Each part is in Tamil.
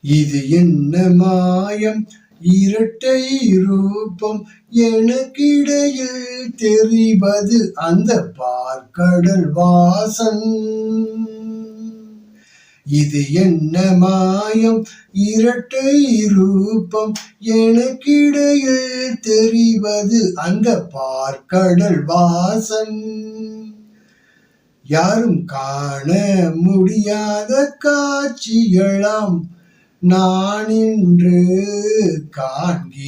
இது என்ன மாயம்? இரட்டை ரூபம். எனக்கிடையில் தெரிவது அந்த பார்க்கடல் வாசன். இது என்ன மாயம்? இரட்டை ரூபம். எனக்கிடையில் தெரிவது அந்த பார்க்கடல் வாசன். யாரும் காண முடியாத காட்சிகளாம் நான் இன்று காண்கிறேனே.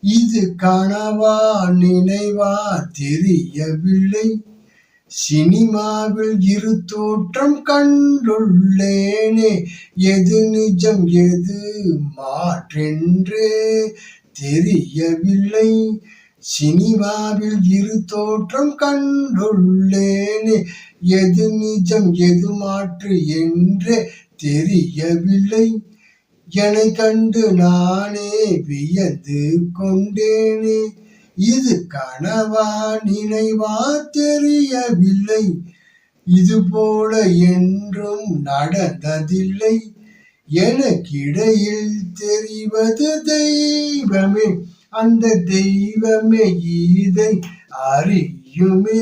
இது கனவா நினைவா தெரியவில்லை. சினிமாவில் இரு தோற்றம் கண்டுள்ளேனே. எது நிஜம் எது மாற்றென்றே தெரியவில்லை. சினிமாவில் இரு தோற்றம் கண்டுள்ளேனே. எது நிஜம் எது மாற்று என்று தெரியவில்லை. என்னை கண்டு நானே வியந்து கொண்டேனே. இது கனவா நினைவா தெரியவில்லை. இது போல என்றும் நடந்ததில்லை. எனக்கிடையில் தெரிவது தெய்வமே. அந்த தெய்வமே இதை அறியுமே.